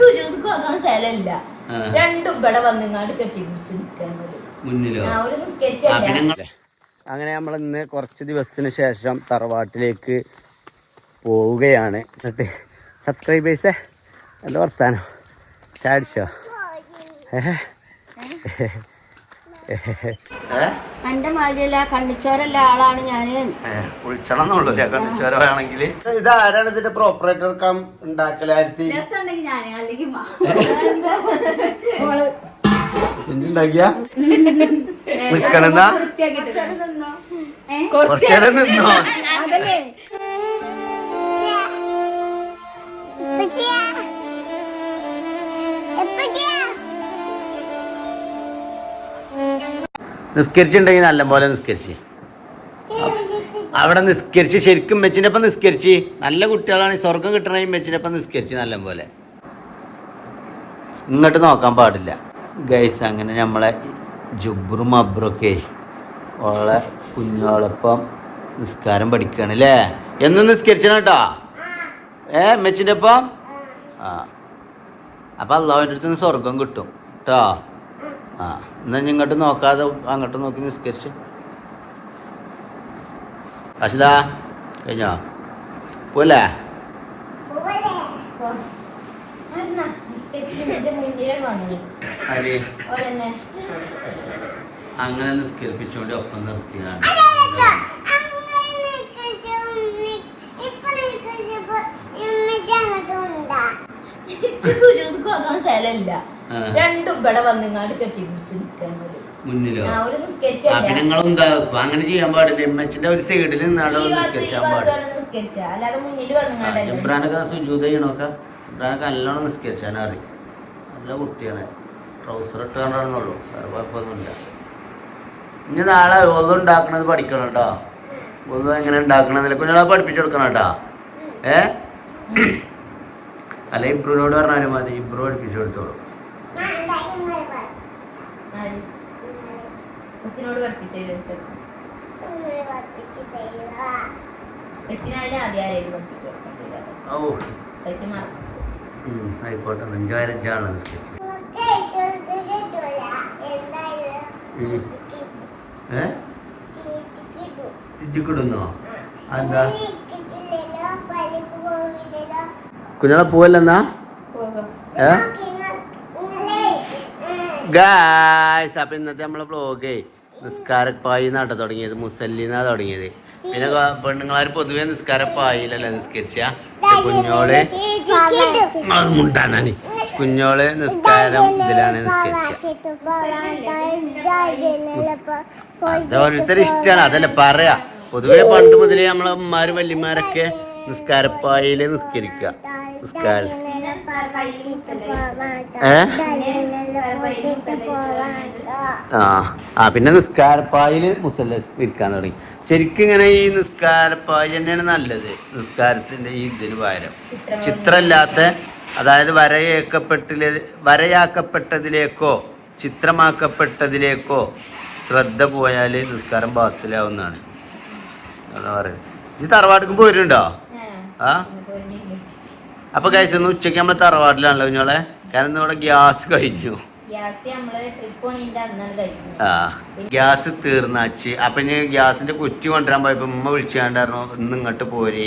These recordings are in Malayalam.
സുജൂതിക്കും അതൊന്നും സ്ഥലമില്ല. രണ്ടും ഇവിടെ വന്നിങ്ങാണ്ട് കെട്ടിപ്പിടിച്ച് നിൽക്കാൻ മുന്നിലോ? അങ്ങനെ നമ്മൾ ഇന്ന് കുറച്ച് ദിവസത്തിന് ശേഷം തറവാട്ടിലേക്ക് പോവുകയാണ്. എന്നിട്ട് സബ്സ്ക്രൈബേഴ്സേ എന്താ വർത്താനോ? ചാടിച്ചോ എന്റെ മാതിരിയല്ല കണ്ണിച്ചോരല്ല ആളാണ് ഞാൻ. ഉൾച്ചണം എന്നുള്ളൂ കണ്ടിച്ചോരാണെങ്കിൽ ഇത് ആരാണ് ഇതിന്റെ പ്രോപ്പറേറ്റർ കം ഉണ്ടാക്കലായിരുത്തി ചിന്തുണ്ടാക്കിയ നിക്കണെന്നാ? കുറച്ചേരം നിന്നോ? നിസ്കരിച്ചിട്ടുണ്ടെങ്കിൽ നല്ല പോലെ നിസ്കരിച്ച്. അവിടെ നിസ്കരിച്ച് ശരിക്കും മെച്ചിന്റെ ഒപ്പം നിസ്കരിച്ച്. നല്ല കുട്ടികളാണ് ഈ സ്വർഗം കിട്ടണമെങ്കിൽ മെച്ചിന്റെ ഒപ്പം നിസ്കരിച്ച് നല്ല പോലെ. ഇങ്ങോട്ട് നോക്കാൻ പാടില്ല. ഗൈസ് അങ്ങനെ നമ്മളെ ജുബ്രും അബ്രൊക്കെ ഓളെ കുഞ്ഞോളൊപ്പം നിസ്കാരം പഠിക്കുകയാണ് അല്ലേ? എന്നും നിസ്കരിച്ചാണ് കേട്ടോ? ഏ മെച്ചിന്റെ ഒപ്പം ആ. അപ്പം അള്ളാഹുവിന്റെ അടുത്ത് നിന്ന് സ്വർഗം കിട്ടും കേട്ടോ. ആ എന്നാൽ ഇങ്ങോട്ട് നോക്കാതെ അങ്ങോട്ട് നോക്കി നിസ്കരിച്ചു. അശിതാ കഴിഞ്ഞോ? പോലെ അങ്ങനെ നിസ്കരിപ്പിച്ചുകൊണ്ട് ഒപ്പം നിർത്തിയാണ് സുജൂതിക്കും അതൊന്നും സ്ഥലമില്ല. രണ്ടും ഇവിടെ വന്നിങ്ങാട് കെട്ടിപ്പിടിച്ച് നിൽക്കാൻ മുന്നിലോ? അങ്ങനെ ചെയ്യാൻ പാടില്ല. എമ്മച്ചിന്റെ ഒരു സൈഡിൽ ഈ നിസ്കരിച്ചാൻ പാടില്ല. ഇബ്രാനൊക്കെ സുജൂത ചെയ്യണൊക്കെ? ഇബ്രാനൊക്കെ നല്ലോണം നല്ല കുട്ടിയാണ്. ട്രൗസർ ഇട്ട് കണ്ടാണെന്നുള്ളൂ. വേറെ കുഴപ്പമൊന്നുമില്ല. ഇനി നാളെ ഒന്നും ഉണ്ടാക്കണത് പഠിക്കണം കേട്ടോ ഒന്നും എങ്ങനെ ഉണ്ടാക്കണമെന്നില്ല കുഞ്ഞാളെ പഠിപ്പിച്ചു കൊടുക്കണം കേട്ടോ ഏ? അല്ല ഇബ്രുവിനോട് പറഞ്ഞാലും മതി. ഇബ്രു പഠിപ്പിച്ചു കൊടുത്തോളൂ ആര്? കൊച്ചിനോട് പഠിപ്പിച്ചു അച്ഛനായാലും ആദ്യം ആരെയും പഠിപ്പിച്ചു? ആയിക്കോട്ടെ അഞ്ചായിരഞ്ചാണ്. ഏ? കുഞ്ഞാളെ പോവല്ലെന്നാ ഗായ്സ് അപ്പൊ ഇന്നത്തെ നമ്മളെ വ്ളോഗേ നിസ്കാരപ്പായി നട്ട തുടങ്ങിയത്. മുസല്ലിന്നാ തുടങ്ങിയത്. പിന്നെ പെണ്ണുങ്ങളാര് പൊതുവെ നിസ്കാരപ്പായില്ലല്ലോ നിസ്കരിച്ച? കുഞ്ഞോൾ കുഞ്ഞോളെ മുണ്ടാനാണ് കുഞ്ഞോൾ നിസ്കാരം ഇതിലാണ് നിസ്കരിച്ച. അത് ഓരോരുത്തർ ഇഷ്ടമാണ് അതല്ല പറയാ. പൊതുവെ പണ്ട് മുതലേ നമ്മളെ ഉമ്മാരും വല്യമാരൊക്കെ നിസ്കാരപ്പായിൽ നിസ്കരിക്കുക നിസ്കാര പിന്നെ സാർ കയ്യിൽ മുസല്ല ഏ ആ ആ പിന്നെ നിസ്കാരപ്പായിൽ മുസല്ല ഇരിക്കാൻ തുടങ്ങി. ശരിക്കും ഇങ്ങനെ ഈ നിസ്കാരപ്പായി തന്നെയാണ് നല്ലത്. നിസ്കാരത്തിന്റെ ഈ ഇതിന് പകരം. ചിത്രം ചിത്രമില്ലാത്ത അതായത് വരയേക്കപ്പെട്ടിലെ വരയാക്കപ്പെട്ടതിലേക്കോ ചിത്രമാക്കപ്പെട്ടതിലേക്കോ ശ്രദ്ധ പോയാൽ നിസ്കാരം ബാത്തിലാവുന്നതാണ്. അതാ പറയുന്നത്. ഈ തറവാട്ടിക്ക് പോയിട്ടുണ്ടോ ആ അപ്പൊ കഴിച്ചു ഉച്ചയ്ക്ക് നമ്മൾ തറവാട്ടിലാണല്ലോ കുഞ്ഞോളെ കാരണം ഇന്ന് ഇവിടെ ഗ്യാസ് കഴിഞ്ഞു ആ ഗ്യാസ് തീർന്നാച്ച്. അപ്പൊ ഇനി ഗ്യാസിന്റെ കുറ്റി കൊണ്ടുവരാൻ പോയപ്പോ ഉമ്മ വിളിച്ചാണ്ടായിരുന്നു ഇന്ന് ഇങ്ങോട്ട് പോരെ.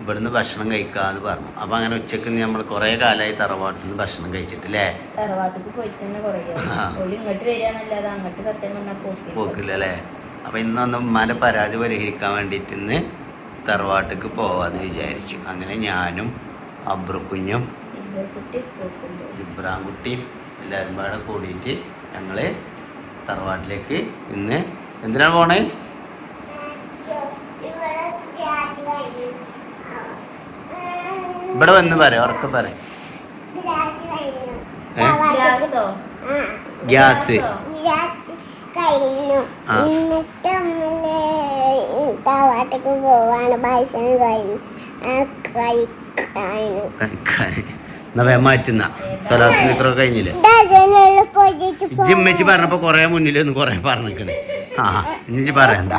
ഇവിടുന്ന് ഭക്ഷണം കഴിക്കാന്ന് പറഞ്ഞു. അപ്പൊ അങ്ങനെ ഉച്ചയ്ക്ക് നമ്മൾ കുറെ കാലമായി തറവാട്ടിൽ നിന്ന് ഭക്ഷണം കഴിച്ചിട്ടില്ലേ? പോക്കില്ല പോക്കില്ല. അല്ലേ അപ്പൊ ഇന്നൊന്ന് ഉമ്മാന്റെ പരാതി പരിഹരിക്കാൻ വേണ്ടിയിട്ട് ഇന്ന് തറവാട്ടിക്ക് പോവാന്ന് വിചാരിച്ചു. അങ്ങനെ ഞാനും അബ്രുക്കുഞ്ഞും ഇപ്പൊ കുട്ടി സ്കൂളിൽ ഇബ്രാം കുട്ടിയും എല്ലാവരും പാടെ കൂടിയിട്ട് ഞങ്ങൾ തറവാട്ടിലേക്ക് ഇന്ന് എന്തിനാണ് പോണേ? ഇവിടെ വന്ന് പറയാം ഉറക്കെ പറയാം? ഗ്യാസോ? തറവാട്ടിക്ക് പോവാണ് ഭക്ഷണം കഴിഞ്ഞു എന്നാ വേഗം മാറ്റുന്ന. സ്വലാത്ത് ഇത്ര കഴിഞ്ഞില്ലേ? ജിമ്മച്ചി പറഞ്ഞപ്പോ കൊറേ മുന്നിൽ ഒന്ന് കൊറേ പറഞ്ഞിക്കണേ. ആ ഇജ്ജി പറയണ്ട.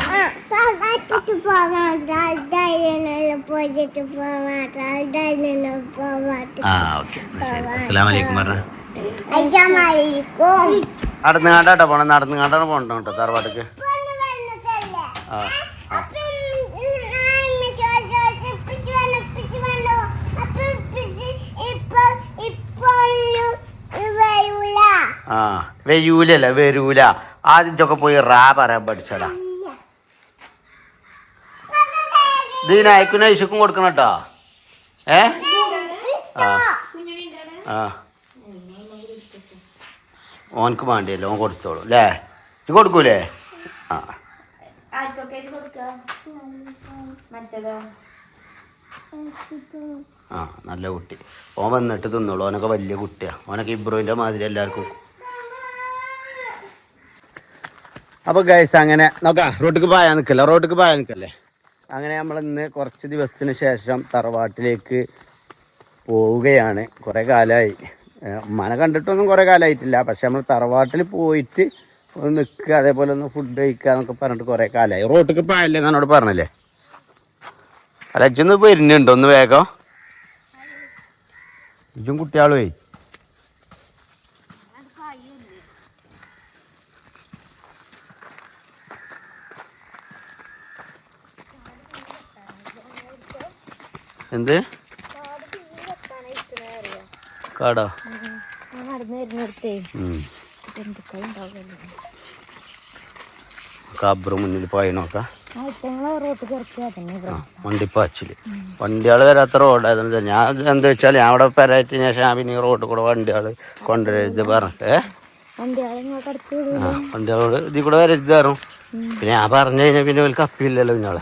ആ ഓക്കെ. അസ്സലാം വലൈക്കും പറഞ്ഞ. അയ്യമായിരിക്കും നടന്ന് കാണ്ടാട്ടോ പോണം പോകണ്ടോ കേട്ടോ തറവാട്ടിക്ക്. ആ ആ. അപ്പം ഞാൻ ചോദിച്ചു ഇപ്പിച്ച് വേണം ഇപ്പിച്ച് വേണോ അപ്പം ഇപ്പിച്ച് ഇപ്പൊ ഇപ്പോഴും വരൂല ആ വെയൂലല്ല വെരൂല. ആദ്യം ചൊക്കെ പോയി റാ പറയാൻ പഠിച്ചടാ. ഇതിന് അയക്കുന്ന ഇശുക്കും കൊടുക്കണം കേട്ടോ. ഏ? ആ. ആ. ഓനക്ക് വേണ്ടിയല്ലോ ഓൻ കൊടുത്തോളൂ അല്ലേ ഇത് കൊടുക്കൂലേ? ആ. ആ നല്ല കുട്ടി. ഓൻ വന്നിട്ട് തിന്നോളൂ ഓനൊക്കെ വലിയ കുട്ടിയാ. ഓനൊക്കെ ഇബ്രോയിന്റെ മാതിരി എല്ലാവർക്കും അപ്പോൾ ഗൈസ് അങ്ങനെ നോക്കാം. റോട്ടിക്ക് പോയാൽ നിൽക്കല്ലേ റോട്ടിക്ക് പോയാൽ നിൽക്കല്ലേ അങ്ങനെ നമ്മൾ ഇന്ന് കുറച്ച് ദിവസത്തിന് ശേഷം തറവാട്ടിലേക്ക് പോവുകയാണ്. കുറേ കാലമായി മന കണ്ടിട്ടൊന്നും കുറേ കാലമായിട്ടില്ല പക്ഷെ നമ്മൾ തറവാട്ടിൽ പോയിട്ട് ഒന്ന് നിൽക്കുക അതേപോലെ ഒന്ന് ഫുഡ് കഴിക്കുക എന്നൊക്കെ പറഞ്ഞിട്ട് കുറേ കാലമായി റോട്ടിക്ക് പായല്ലേ എന്നോട് പറഞ്ഞല്ലേ? അല്ല ഇജ്ജൊന്ന് വരുന്നുണ്ടോ ഒന്ന് വേഗം? ഇതും കുട്ടിയാളുവേ എന്ത്? കാടോ? കബറ് മുന്നിൽ പോയി നോക്കാം. വണ്ടിപ്പാച്ചിൽ വണ്ടികൾ വരാത്ത റോഡായിരുന്നു ഞാൻ എന്താ വെച്ചാൽ ഞാൻ അവിടെ ശേഷം ഞാൻ പിന്നെ റോഡ് കൂടെ വണ്ടിയാൾ കൊണ്ടുവരരുത് ആ വണ്ടികളോട് ഇതിൽ കൂടെ വരരുത് കയറും പിന്നെ ഞാൻ പറഞ്ഞു കഴിഞ്ഞാൽ പിന്നെ ഒരു കപ്പില്ലല്ലോ വരും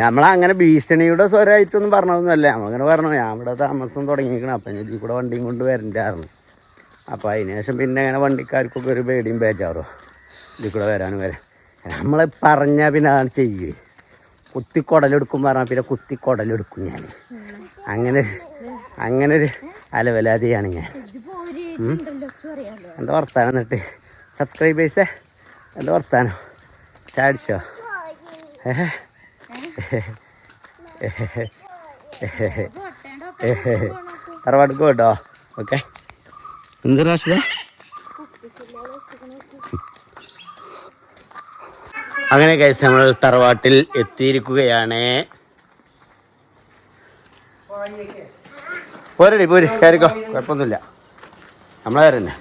നമ്മളങ്ങനെ ഭീഷണിയുടെ സ്വരമായിട്ടൊന്നും പറഞ്ഞതൊന്നുമല്ല. നമ്മളങ്ങനെ പറഞ്ഞു ഞാൻ ഇവിടെ താമസം തുടങ്ങിയിരിക്കണം. അപ്പം ഇതിൽ കൂടെ വണ്ടിയും കൊണ്ട് വരണ്ടായിരുന്നു. അപ്പോൾ അതിന് ശേഷം പിന്നെ അങ്ങനെ വണ്ടിക്കാർക്കൊക്കെ ഒരു പേടിയും പേച്ചാറോ ഇതിൽ കൂടെ വരാനും വരാൻ നമ്മൾ പറഞ്ഞാൽ പിന്നെ അതാണ് ചെയ്യുക കുത്തി കുടലെടുക്കും പറഞ്ഞാൽ പിന്നെ കുത്തി കുടലെടുക്കും ഞാൻ അങ്ങനെ അങ്ങനെ ഒരു അലവലാതിയാണ് ഞാൻ. എന്താ വർത്താനം എന്നിട്ട്? സബ്സ്ക്രൈബേഴ്സേ എന്താ വർത്താനം? ചാടിച്ചോ ഏഹ്? തറവാട്ടിക്ക് കേട്ടോ ഓക്കെ. എന്ത് റാഷിദ അങ്ങനെ കഴിച്ച് നമ്മൾ തറവാട്ടിൽ എത്തിയിരിക്കുകയാണ്. പോരടി പോര് കയറിക്കോ. കുഴപ്പമൊന്നുമില്ല. നമ്മളെ കയറന്നെ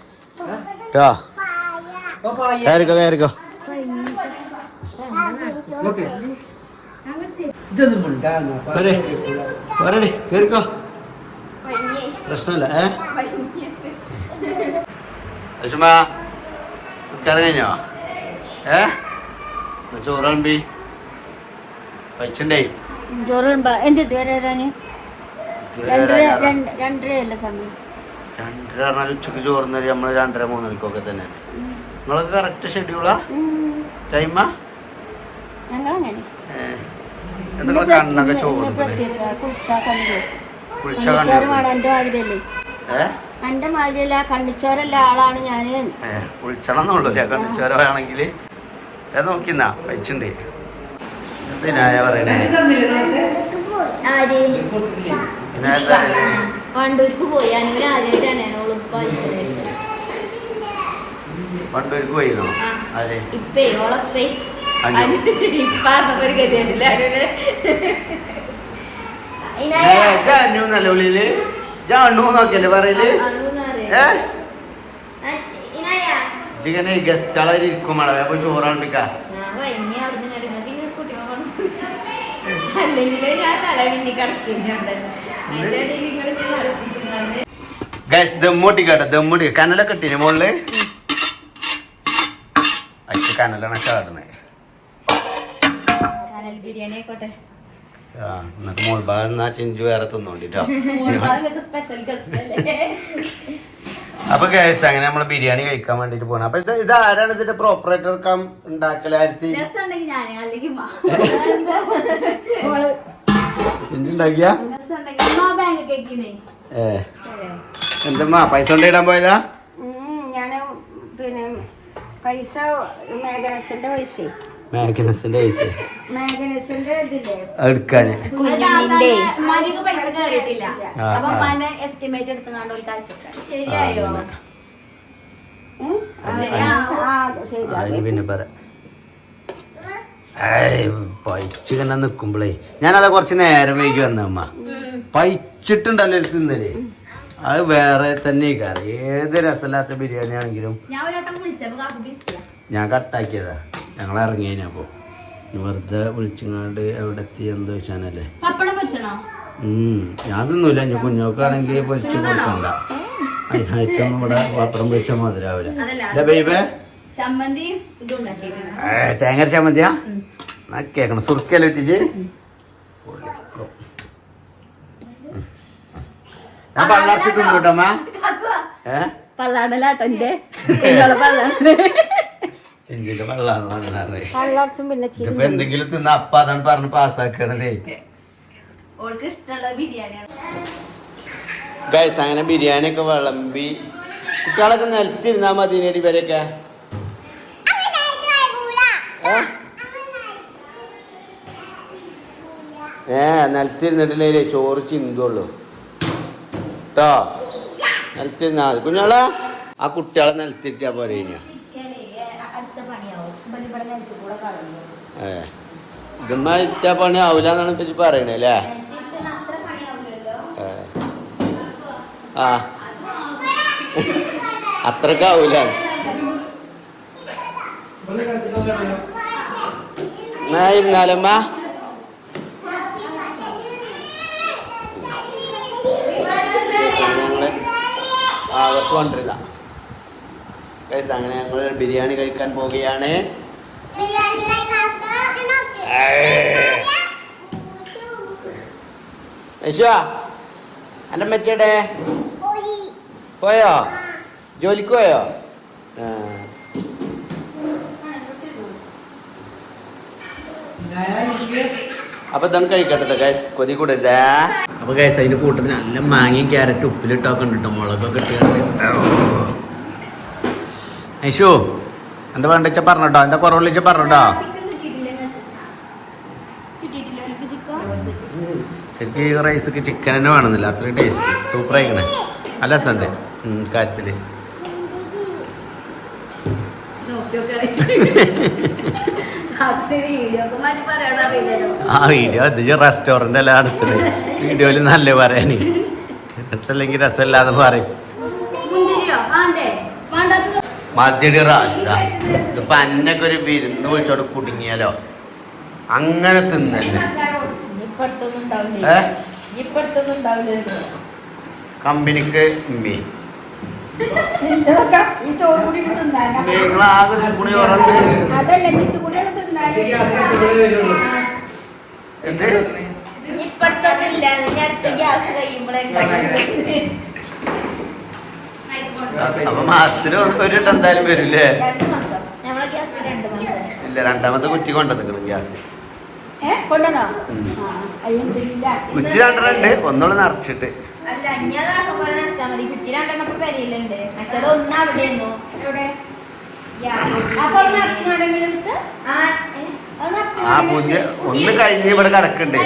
കേട്ടോ കയറിക്കോ കയറിക്കോ. പോരെ പോരടി കയറിക്കോ പ്രശ്നമില്ല ഏ? ലക്ഷ്മ നമസ്കാരം കഴിഞ്ഞോ? ഏ? ചോറമ്പി പച്ചണ്ടേ ചോറുണ്ട് എന്ത് ഇതുവരെ വരാന് രണ്ടര രണ്ട് രണ്ടരയല്ല സമയം? രണ്ടര പറഞ്ഞാൽ ഉച്ചയ്ക്ക് ചോറുന്നത് നമ്മൾ രണ്ടര മൂന്നരക്കൊക്കെ തന്നെ. നിങ്ങളൊക്കെ കറക്റ്റ് ഷെഡ്യൂളാ ടൈമാ ഞങ്ങൾ അങ്ങനെ എന്തൊക്കെ കണ്ണൊക്കെ പ്രത്യേകിച്ച് കുളിച്ചാ കണ്ടു എന്റെ മാതിരിയല്ലേ കണ്ണിച്ചോരല്ല ആളാണ് ഞാൻ കുളിച്ചണം എന്നുള്ളൂ കണ്ണിച്ചോരാണെങ്കിൽ നോക്കിന്നാ വെച്ചിണ്ട് എന്തിനായ പറയണേ? വണ്ടൂർക്ക് പോയി. അനുവിന് ആദ്യമായിട്ടാണ് നോക്കിയല്ലേ പറയൽ? പോയിരുന്നു അതെ ഗസ്റ്റുകളെ ഇരിക്കും മഴ പോയി ചോറാണ്ടിക്ക. അല്ലെങ്കിൽ ഞാൻ തല മിന്നി കിടക്കുന്നുണ്ട് അതിന്റെ ഇടയിൽ നിങ്ങൾ നടത്തിക്കുന്നത് ഗസ് ദമ്മൂട്ടി കേട്ടോ. ദമ്മൂട്ടി കനലൊക്കെ ഇട്ടിന് മുകളിൽ അച്ഛ കനലാണ് കനൽ ബിരിയാണി ആയിക്കോട്ടെ. ആ എന്നിട്ട് മോൾ ഭാഗം എന്നാ ചിഞ്ചു വേറെ തിന്നോണ്ടിട്ടോ. സ്പെഷ്യൽ ഗസ്റ്റ് അല്ലേ? അപ്പൊ കേസ് അങ്ങനെ നമ്മൾ ബിരിയാണി കഴിക്കാൻ വേണ്ടിട്ട് പോണ. അപ്പൊ ഇത് ഇത് ആരാണ് ഇതിന്റെ പ്രോപ്പറേറ്റർ കം ഉണ്ടാക്കലായിരത്തി ഉണ്ടാക്കിയ? ഏ. എന്തമ്മാ പൈസ കൊണ്ടിടാൻ പോയതാ? പൈസ മേഘനസിന്റെ പൈസ. മാഗ്നസിന്റെ പൈസ. മാഗ്നസിന്റെ ഇതില്ലേ? എടുക്കാന് കുഞ്ഞിന്റെ പൈസ കയറിയിട്ടില്ല അപ്പൊ. എസ്റ്റിമേറ്റ് എടുത്തുകൊണ്ട് ഒരു കാഴ്ച ശരിയായോ? പിന്നെ പറ. ഞാനത് കുറച്ച് നേരം വൈകി വന്ന അമ്മ പൈച്ചിട്ടുണ്ടല്ലോ ഒരു തിന്നൽ. അത് വേറെ തന്നെ കറി ഏത് രസമില്ലാത്ത ബിരിയാണി ആണെങ്കിലും ഞാൻ കട്ടാക്കിയതാ. ഞങ്ങൾ ഇറങ്ങി കഴിഞ്ഞപ്പോ വെറുതെ വിളിച്ചങ്ങാണ്ട് എവിടെ എത്തി എന്താ വെച്ചാനല്ലേ പപ്പടം ഉം ഞാൻ തിന്നൂല. ഞാൻ കുഞ്ഞോക്കാണെങ്കിൽ പൊരിച്ചു കൊടുക്കണ്ട. അതിനായിട്ടൊന്നും ഇവിടെ പത്രം പൊരിച്ച മതിരാവില്ല അതല്ല. അല്ല ബൈബേ. തേങ്ങ ചമ്മന്തിയാ? കേക്കണം. സുർക്കല്ല ഇട്ടിട്ട് ഞാൻ പള്ളർത്തി തിന്നൂട്ടമ്മ ചിഞ്ചിന്റെ പിന്നെ ഇതിപ്പോ എന്തെങ്കിലും തിന്ന അപ്പ അതാണ് പറഞ്ഞ് പാസ്സാക്കണതേ. ഓൾക്ക് ഇഷ്ടമുള്ള ബിരിയാണിയാണ്. ഗൈസ് അങ്ങനെ ബിരിയാണി ഒക്കെ വിളമ്പി കുട്ടികളൊക്കെ നിലത്തിരുന്നാ മതി നേടി വരെയൊക്കെ ഏ? ഏ നിലത്തിരുന്നിട്ടില്ലേ ചോറ് ചിന്തുള്ളൂ. കേട്ടോ നിലത്തിരുന്നാ മതി. കുഞ്ഞോളെ ആ കുട്ടികളെ നിലത്തിരുത്തിയാ പോരെ ഏ ഇതുമ്മ പണി ആവൂല എന്നാണ് ഇപ്പം പറയണേ അല്ലേ. ആ. അത്രക്കാവൂല ഇരുന്നാലമ്മ ആകത്ത് കൊണ്ടിരുന്ന ഗൈസ് അങ്ങനെ ഞങ്ങൾ ബിരിയാണി കഴിക്കാൻ പോവുകയാണ്. യശുവാ എന്റെ മറ്റേടെ പോയോ? ജോലിക്ക് പോയോ. അപ്പൊ തന്നെ കഴിക്കട്ടെ ഗൈസ് കൊതി കൂടരുതേ. അപ്പൊ ഗൈസ് അതിന്റെ കൂട്ടത്തിൽ നല്ല മാങ്ങയും ക്യാരറ്റ് ഉപ്പിലിട്ടൊക്കെ ഉണ്ട് മുളകൊക്കെ ഇട്ടിട്ട് യശു എന്താ വേണ്ട വെച്ചാ പറഞ്ഞോട്ടോ എന്താ കുറവുള്ള വെച്ചാ പറഞ്ഞോട്ടോ എനിക്ക് റൈസൊക്കെ ചിക്കൻ തന്നെ വേണമെന്നില്ല. അത്രയും ടേസ്റ്റ് സൂപ്പർ ആയിക്കണേ നല്ല രസമുണ്ട്. ഉം, ആ വീഡിയോ അത് റെസ്റ്റോറന്റ് അല്ല അടുത്തത് വീഡിയോയിൽ നല്ല പറയാനേ രസമല്ലെങ്കിൽ രസമില്ലാന്ന് പറയും. മധ്യടി റാഷിദ. ഇതിപ്പോ അന്നൊക്കെ ഒരു വിരുന്ന് വിളിച്ചോട് കുടുങ്ങിയാലോ? അങ്ങനെ തിന്നല്ലേ? കമ്പനിക്ക് തിന്നാനാ. നിങ്ങളാകെ അതല്ല എന്ത്? ഇപ്പടുത്തൊന്നും അടുത്ത ഗ്യാസ് കഴിയുമ്പോഴേ അപ്പൊ മാസത്തിന് ഒരു വട്ടം എന്തായാലും വരൂലേ നമ്മളെ ഗ്യാസ് രണ്ട് മാസം. ഇല്ല രണ്ടാമത്തെ കുറ്റി കൊണ്ടുവന്നിക്കണം ഗ്യാസ്. കുറ്റി രണ്ടെണ്ണുണ്ട്. ഒന്നോൾ നിറച്ചിട്ട്. അല്ല ഇനി അതാക്കും പോലെ നിറച്ചാൽ മതി. കുറ്റി രണ്ടെണ്ണം ഇപ്പൊ പെരയിലുണ്ട് മറ്റേത് ഒന്ന് അവിടെ അപ്പൊ അത് നിറച്ച് വേണമെങ്കിൽ എടുത്ത് ആ ആ പൂജ ഒന്ന് കഴിഞ്ഞ് ഇവിടെ കിടക്കണ്ടേ.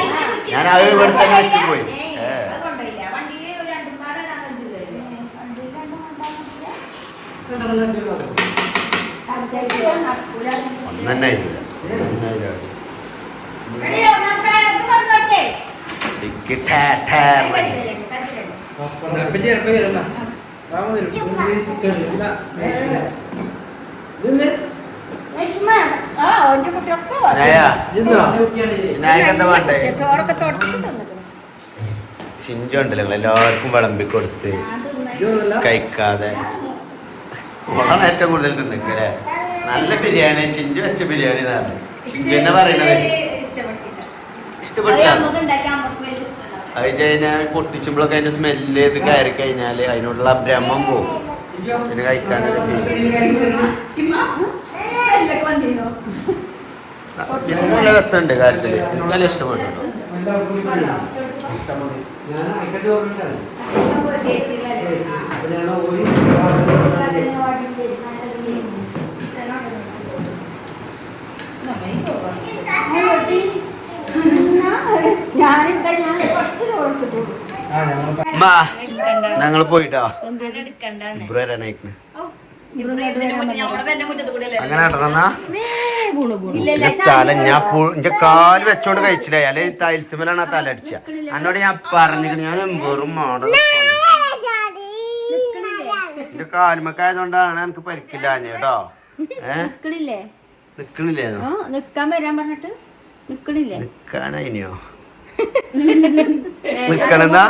ഞാൻ അത് ഇവിടെ തന്നെ വെച്ചു പോയി. ഒന്ന് തന്നെ തന്നിട്ടുണ്ട്. ചിഞ്ചു എല്ലാവർക്കും വിളമ്പി കൊടുത്ത് കഴിക്കാതെ ഓളാണ് ഏറ്റവും കൂടുതൽ തിന്നിക്കല്ലേ നല്ല ബിരിയാണി ചിഞ്ചു വെച്ച ബിരിയാണി എന്നാണ് ചിഞ്ചു എന്നെ പറയണത് ഇഷ്ടപ്പെട്ടില്ല. അത്. കഴിഞ്ഞാൽ പൊട്ടിച്ചുമ്പോഴൊക്കെ അതിന്റെ സ്മെല്ല് ചെയ്ത് കയറി കഴിഞ്ഞാൽ അതിനോടുള്ള ഭ്രമം പോകും പിന്നെ കഴിക്കാനൊരു മതിയോ രസമുണ്ട് കാര്യത്തിൽ. എനിക്ക് നല്ല ഇഷ്ടപ്പെട്ടു ഞാൻ ഞങ്ങൾ പോയിട്ടോ? ഇബ്രാഹിം അങ്ങനെ തല ഞാൻ പു- എന്റെ കാൽ വെച്ചോണ്ട് കഴിച്ചില്ലേ? അല്ലെ തൈൽസിമലാണ് ആ തല അടിച്ച. എന്നോട് ഞാൻ പറഞ്ഞിട്ട് ഞാൻ വെറും മോഡൽ എന്റെ കാലുമക്കായതുകൊണ്ടാണ് എനിക്ക് പരിക്കില്ല കേട്ടോ. നിക്കണില്ലേ? ആ നിക്കാൻ വരാൻ പറഞ്ഞിട്ട് നിക്കണില്ലേ? നിക്കാനോ നിക്കണെന്നാ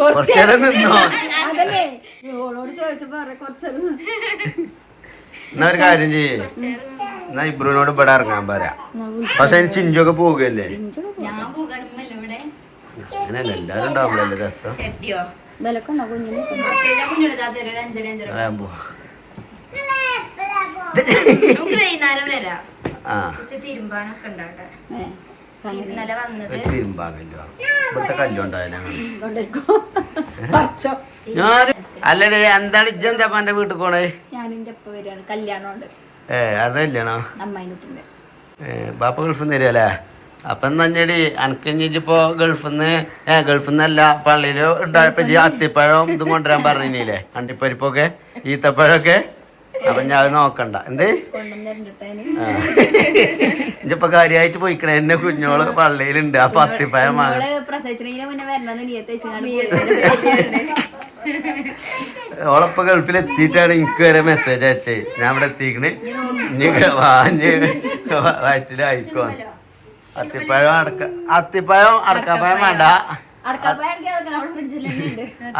കുറച്ചേരം നിന്നോ? എന്നാ ഒരു കാര്യം ചെയ്യേ. എന്നാ ഇബ്രുവിനോട് ഇവിടെ ഇറങ്ങാൻ പറയാ. പക്ഷെ എനിക്ക് ചിഞ്ചൊക്കെ പോകല്ലേ ഞാൻ പൂകടുമ്പല്ല ഇവിടെ? അങ്ങനെയല്ല എല്ലാരും ഉണ്ടാവുള്ളല്ലേ രസം. ആ. ഇന്നലെ വന്നത് തിരുമ്പാകല്ലോ ഇവിടുത്തെ ഞാൻ അല്ലടേ എന്താണ് ഇജ്ജെന്താ എന്റെ വീട്ടിൽ പോണേ? ഞാനിന്റെ ഒപ്പം വരികയാണ്. കല്യാണം ഉണ്ട് ഏ അതല്ലേണോ അമ്മായിനുട്ടിന്റെ ഏ ബാപ്പ ഗൾഫിൽ നിന്ന് തരുമല്ലേ അപ്പൊ എന്നഞ്ഞടി അനക്കഞ്ഞിപ്പോ ഗൾഫിൽ നിന്ന് ഏ ഗൾഫിൽ നിന്നല്ല പള്ളിയിൽ ഉണ്ടായപ്പോ അത്തിപ്പഴം ഇതും കൊണ്ടുവരാൻ പറഞ്ഞില്ലേ അണ്ടിപ്പരിപ്പൊക്കെ ഈത്തപ്പഴമൊക്കെ? അപ്പൊ ഞാൻ അത് നോക്കണ്ട. എന്ത്? ഇപ്പൊ കാര്യമായിട്ട് പോയിക്കണേ. എന്നെ കുഞ്ഞോൾ പള്ളിയിലുണ്ട്. ആ അത്തിപ്പഴം ഓളപ്പ ഗൾഫിൽ എത്തിയിട്ടാണ് എനിക്ക് വരെ മെസ്സേജ് അയച്ചേ. ഞാൻ ഇവിടെ എത്തിക്കണ്. ഇനി വാഞ്ഞ് വയറ്റിലായിക്കോ. അത്തിപ്പഴം അടക്ക അത്തിപ്പഴം അടക്കപ്പഴം വേണ്ട.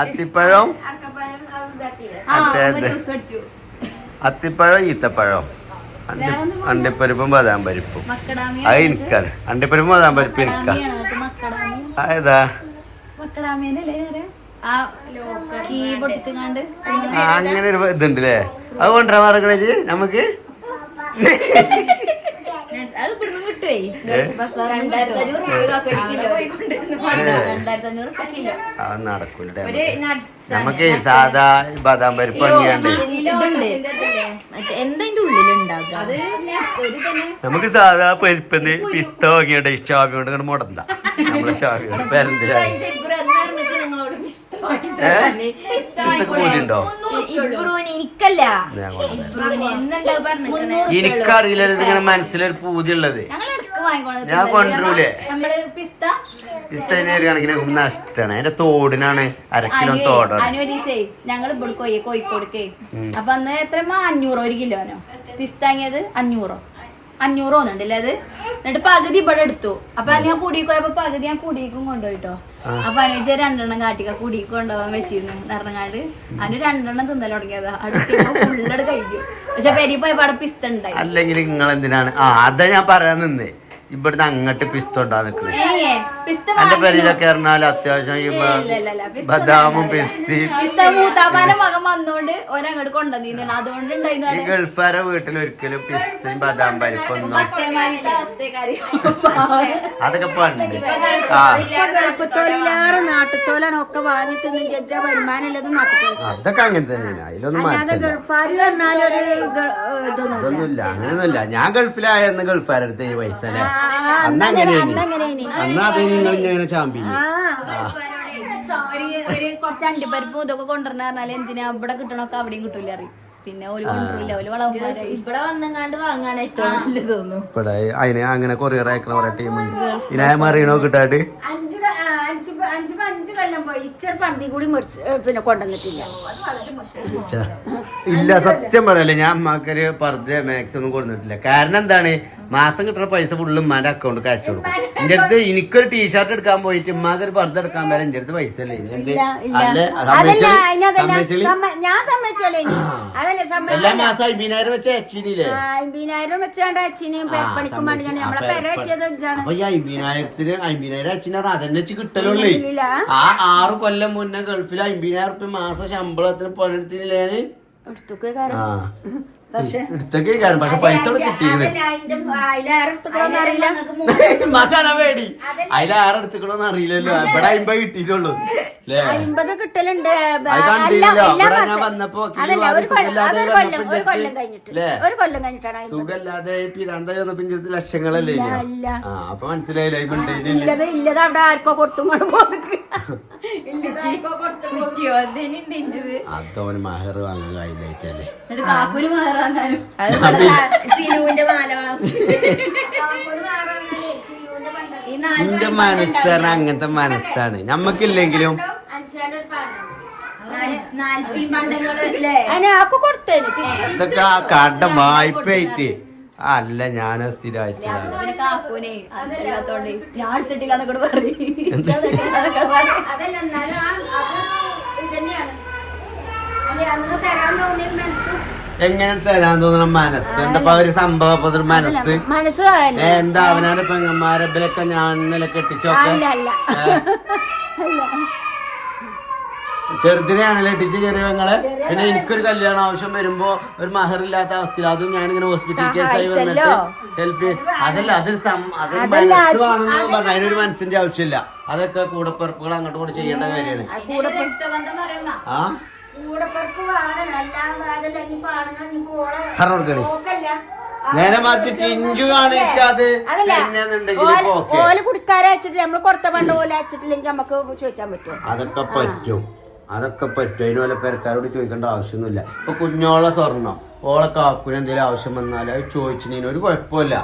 അത്തിപ്പഴം അത് ആ അതെ, അമ്മ അതെ. ജ്യൂസ് അടിച്ചു അത്തിപ്പഴം ഈത്തപ്പഴം. അണ്ടി അണ്ടിപ്പരിപ്പും ബദാം പരിപ്പും. അത് എനിക്കാണ് അണ്ടിപ്പരിപ്പും ബദാം പരിപ്പും എനിക്കാ. മക്കടാമിയാണ്? അത് മക്കടാമി. ഏതാ? അങ്ങനെ ഒരു ഇതുണ്ട് അല്ലേ അത് കൊണ്ടുവരാൻ മറക്കണേ നമുക്ക്? അത് ഇവിടുന്ന് വിട്ടുപോയി. അത് നടക്കൂല. നമുക്ക്. സാധാ ബദാം പരിപ്പ് വാങ്ങിയാണ്ട് എന്താ അതിന്റെ ഉള്ളിലുണ്ടാവുക അത് ഒരു തന്നെ നമുക്ക് സാധാ പരിപ്പിന്ന് പിസ്ത വാങ്ങിയാണ്ട് ഈ ചാവി കൊണ്ട് മുടന്ത. നമ്മളെ ചാവി കൊണ്ട് എനിക്കല്ല. പറഞ്ഞിരിക്കണേ എനിക്കറിയില്ല ഇതിങ്ങനെ മനസ്സിലൊരു പൂതി ഉള്ളത് ഞാൻ കൊണ്ടുവരൂലേ പിസ്ത. കണക്കിന് നഷ്ടാണ്. അതിന്റെ തോടിനാണ് അരക്കിലോ തോടാണ് ഞങ്ങൾ ഞങ്ങൾ ഇവിടെ കോയി കോഴിക്കോടുക്കേ അപ്പൊ അന്ന് എത്ര അഞ്ഞൂറോ ഒരു കിലോനോ. പിസ്താങ്ങിയത് അഞ്ഞൂറോ അഞ്ഞൂറോ. ഒന്നുണ്ടല്ലേ അത്? എന്നിട്ട് പകുതി ഇവിടെ എടുത്തു. അപ്പൊ അത് ഞാൻ കുടിക്ക് പോയപ്പോ പകുതി ഞാൻ കുടിക്കും കൊണ്ടുപോയിട്ടോ. അപ്പൊ അനുജ രണ്ടെണ്ണം കാട്ടിക്ക കുടി കൊണ്ടുപോകാൻ വെച്ചിരുന്നു. നിറങ്ങാണ്ട് അനു രണ്ടെണ്ണം തിന്നൽ തുടങ്ങിയതാ. അടുത്തപ്പോ ഫുള്ളട് കഴിക്കും. പക്ഷെ പെരി പോയപ്പോ അവിടെ പിസ്ത ഉണ്ടായി അല്ലെങ്കിൽ നിങ്ങൾ എന്തിനാണ് ആ അതാ ഞാൻ പറയാൻ നിന്നേ. ഇവിടുന്ന് അങ്ങോട്ട് പിസ്ത ഉണ്ടാ നിക്കണേ. എന്റെ പേരിലൊക്കെ പറഞ്ഞാൽ അത്യാവശ്യം ഈ ഇല്ല, ഇല്ല, ഇല്ല. പിസ്ത ബദാമും പിസ്തി മൂത്താപ്പാന്റെ മകൻ വന്നോണ്ട് ഓരങ്ങോട്ട് കൊണ്ടുവന്നിരുന്നു. അതുകൊണ്ട് ഈ ഗൾഫാരെ വീട്ടിൽ ഒരിക്കലും പിസ്തയും ബദാം പരിപ്പൊന്നും അതൊക്കെ പണ്ട്. ആ. നാട്ടുത്തോലാണ് ഒക്കെ വാങ്ങി തിന്നും ജഡ്ജ വരുമാനമുള്ളത് നാട്ടുത്തോല അതൊക്കെ അങ്ങനെ തന്നെയാണ്. അതിലൊന്നും മാറ്റല്ല ഗൾഫാര് പറഞ്ഞാലൊരു അതൊന്നുമില്ല അങ്ങനെയൊന്നുമില്ല. ഞാൻ ഗൾഫിലായെന്ന് ഗൾഫാരടുത്ത് ഈ പൈസ അല്ലേ? അന്ന് അന്നങ്ങനെയാണ്. അങ്ങനെയാണ് അന്ന് അത് നിങ്ങൾ ഇങ്ങനെ ചാമ്പിഞ്ഞു ഒരു ഒരു കുറച്ച് അണ്ടിപ്പരിപ്പും ഇതൊക്കെ കൊണ്ടുവരണ പറഞ്ഞാൽ എന്തിനാ ഇവിടെ കിട്ടണൊക്കെ അവിടെയും കിട്ടൂല അറിയും പിന്നെ ഒരു കൊണ്ടുവരില്ല ഒരു വളവുമാരായി ഇവിടെ വന്നെങ്ങാണ്ട് വാങ്ങാൻ ഏറ്റവും നല്ലത് തോന്നുന്നു. ഇവിടെ അതിന് അങ്ങനെ കൊറിയർ അയക്കണ കുറെ ടീമുണ്ട്. ഇതിനായ മറിയണോ കിട്ടാട്ട് അഞ്ച് ക- ആ, അഞ്ച് പ- അഞ്ച് പ- അഞ്ച് കൊല്ലം പോയി. ഇച്ചിരി പന്തി കൂടി പിന്നെ കൊണ്ടുവന്നിട്ടില്ല. ഇല്ല സത്യം പറയല്ലേ ഞാൻ അമ്മക്കൊരു പർദ്ദ മാക്സ് ഒന്നും കൊടുത്തിട്ടില്ല കാരണം എന്താണ്? മാസം കിട്ടുന്ന പൈസ ഫുള്ള് ഉമ്മാന്റെ അക്കൗണ്ട് അയച്ചു കൊടുക്കും. എന്റെ അടുത്ത് എനിക്കൊരു ടീഷർട്ട് എടുക്കാൻ പോയിട്ട് ഉമ്മാക്ക് ഒരു പർദ്ദ എടുക്കാൻ വരെ എന്റെ അടുത്ത് പൈസ അല്ലേ എല്ലാ മാസം അമ്പതിനായിരം വെച്ച് അച്ചിനില്ലേ അമ്പതിനായിരം വെച്ചാണ്ട് അച്ഛനെയും പണിക്കും വേണ്ടി നമ്മളെ പെര പറ്റിയത് ഇതാണ്. അപ്പൊ ഈ അമ്പതിനായിരത്തിന് അമ്പതിനായിരം അച്ഛനാണ് അതെന്നെ വെച്ച് കിട്ടലുള്ളേ. ആ ആറ് കൊല്ലം മുന്നേ ഗൾഫിൽ അമ്പതിനായിരം റുപ്യ മാസം ശമ്പളത്തിന് പണിയെടുത്തില്ലേ ആ. പക്ഷെ എടുത്തൊക്കെ കാര്യം. പക്ഷെ പൈസ മക്കാണ പേടി. അതിലാരെ എടുത്തുക്കണോന്ന് അറിയില്ലല്ലോ. ഇവിടെ അമ്പത് കിട്ടിയിട്ടുള്ളൂ. ല്ലേ? അമ്പത് കിട്ടലുണ്ട്. ഞാൻ വന്നപ്പോ ഇഞ്ചത്ത് ലക്ഷങ്ങളല്ലേ അപ്പൊ മനസ്സിലായില്ലേ? ഇല്ലത് അവിടെ ആർക്കോ കൊടുത്തും അതോന് മഹർ വാങ്ങാൻ കാക്കൂന് മാറാങ്ങാനും സിനുവിന്റെ മാല എന്റെ മനസ്സാണ് അങ്ങനത്തെ മനസ്സാണ്. ഇതൊക്കെ ആ കട വായ്പായിട്ട് അല്ല ഞാൻ സ്ഥിരമായിട്ടുള്ള അതല്ല എന്നാലും തരാൻ തോന്നിയ മനസ്സും എങ്ങനെ തരാൻ തോന്നണം മനസ്സ്? എന്താ ഒരു സംഭവം? ഒരു മനസ്സ്? മനസ്സ് എന്താ അവനാണ് പെങ്ങന്മാരെ ഇവലൊക്കെ ഞാൻ ഇന്നലെ കെട്ടിച്ചോക്കെ? അല്ല അല്ല. ചെറുതിനെയാണല്ലോ കെട്ടിച്ച് ചെറിയ പെങ്ങളെ? പിന്നെ എനിക്കൊരു കല്യാണ ആവശ്യം വരുമ്പോ ഒരു മഹറില്ലാത്ത അവസ്ഥയിൽ അതും ഞാൻ ഇങ്ങനെ ഹോസ്പിറ്റൽ കേസായി വന്നിട്ട്. ഹെൽപ്പ് അതല്ല അതൊരു അതൊരു പറഞ്ഞു അതിനൊരു മനസ്സിന്റെ ആവശ്യമില്ല. അതൊക്കെ കൂടെ പെറുപ്പുകൾ അങ്ങോട്ടും കൂടെ ചെയ്യേണ്ട കാര്യമാണ് ആ? നേരെ മറിച്ച് ചിഞ്ചു എന്നുണ്ടെങ്കിൽ ഓൽ കുടിക്കാരെ അയച്ചിട്ട് നമ്മൾ കൊടുത്ത പണ്ട് ഓല അയച്ചിട്ടില്ലെങ്കിൽ നമുക്ക് ചോദിച്ചാൻ പറ്റും അതൊക്കെ പറ്റും. അതൊക്കെ പറ്റും. അതിന് വല്ല പേരക്കാരോട് ചോദിക്കേണ്ട ആവശ്യമൊന്നുമില്ല. ഇപ്പൊ കുഞ്ഞോളെ സ്വർണം. ഓളെ കാക്കുന് എന്തെങ്കിലും ആവശ്യം വന്നാൽ അത് ചോദിച്ചിന് ഒരു കുഴപ്പമില്ല.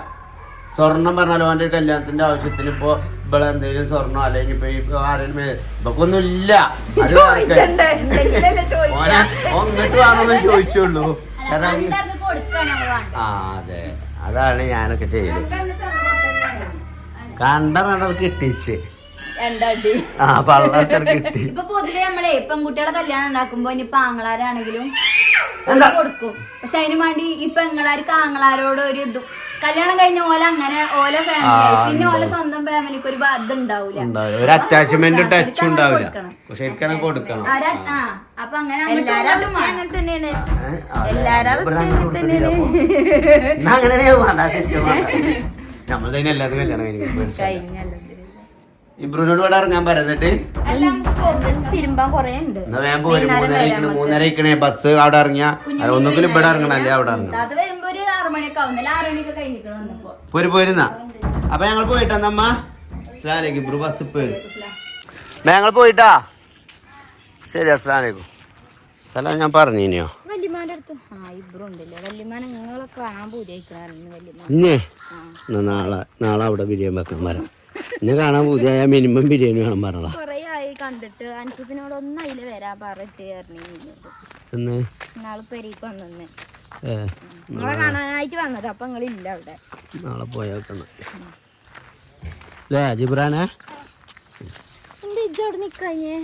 സ്വർണം പറഞ്ഞാലോ അവന്റെ ഒരു കല്യാണത്തിന്റെ ആവശ്യത്തിന് ഇപ്പൊ ഇവിടെ എന്തെങ്കിലും സ്വർണം അല്ലെങ്കിൽ ഇപ്പൊ ഇപ്പൊ ആരെങ്കിലും ഇവക്കൊന്നും ഇല്ല അത് ചോദിച്ചണ്ടേ ചോദിക്കാ. ഒന്നിട്ട് വേണമെന്ന് ചോദിച്ചുള്ളൂ കാരണം കണ്ടറിഞ്ഞ് കൊടുക്കാണ് നമ്മൾ വേണ്ടത് ആ അതെ. അതാണ് ഞാനൊക്കെ ചെയ്യൽ. കണ്ട നടന്ന് കിട്ടിച്ച്. രണ്ടടി ആ പള്ളി കിട്ടി. ഇപ്പൊ പൊതുവെ നമ്മളെ പെൺകുട്ടികളെ കല്യാണം ഉണ്ടാക്കുമ്പോ ഇനി ആങ്ങളാരാണെങ്കിലും കൊടുക്കും. പക്ഷെ അതിനു വേണ്ടി ഈ പെങ്ങളാർക്ക് ആങ്ങളാരോട് ഒരു ഇത്. കല്യാണം കഴിഞ്ഞ ഓല അങ്ങനെ ഓല ഫാമിലി പിന്നെ ഓല സ്വന്തം ഫാമിലിക്ക് ഒരു ബാധ ഉണ്ടാവൂല ഉണ്ടാവില്ല ഒരു അറ്റാച്ച്മെന്റ് ടച്ച് ഉണ്ടാവില്ല ശരിക്കും കൊടുക്കണം. ആരാ- ആ അപ്പൊ അങ്ങനെ എല്ലാരും അങ്ങനെ തന്നെയാണ്. എല്ലാരും അങ്ങനെ കൊടുത്തിട്ടില്ല അപ്പൊ. എന്നാ ഇബ്രുവിനോട് ഇവിടെ ഇറങ്ങാൻ പറഞ്ഞിട്ട് എന്നാ വേഗം പോരും മൂന്നര ഇരിക്കണേ മൂന്നര ഇരിക്കണേ ബസ് അവിടെ ഇറങ്ങിയ. ഒന്നുകിലും ഇവിടെ ഇറങ്ങണല്ലേ അവിടെ ഇറങ്ങണം? പോര് പോരുന്ന അപ്പൊ ഞങ്ങൾ പോയിട്ടാ നമ്മ അസ്ലാലേക്ക് ഇബ്രു ബസ് പോരും ഞങ്ങൾ പോയിട്ടാ? ശരി അസ്ലാലേക്കും സ്ഥലം ഞാൻ പറഞ്ഞിനിയോ? നാളെ നാളെ അവിടെ ബിരിയാണി വെക്കാൻ വരാം. എന്നെ കാണാൻ പുതിയ മിനിമം ബിരിയാണി വേണം പറഞ്ഞതാ. കൊറേ ആയി കണ്ടിട്ട്. അൻസുപ്പിനോട് ഒന്നും അതിൽ വരാൻ പറഞ്ഞു എന്ന് നാളെ പെരീക്ക് വന്നെ ഏ നിങ്ങളെ കാണാനായിട്ട് വന്നത്. അപ്പൊ നിങ്ങളില്ല അവിടെ. നാളെ പോയേക്കണം അല്ലേ ജിബ്രാനെ? എന്താ ഇജ്ജോട് നിക്കഞ്ഞേ?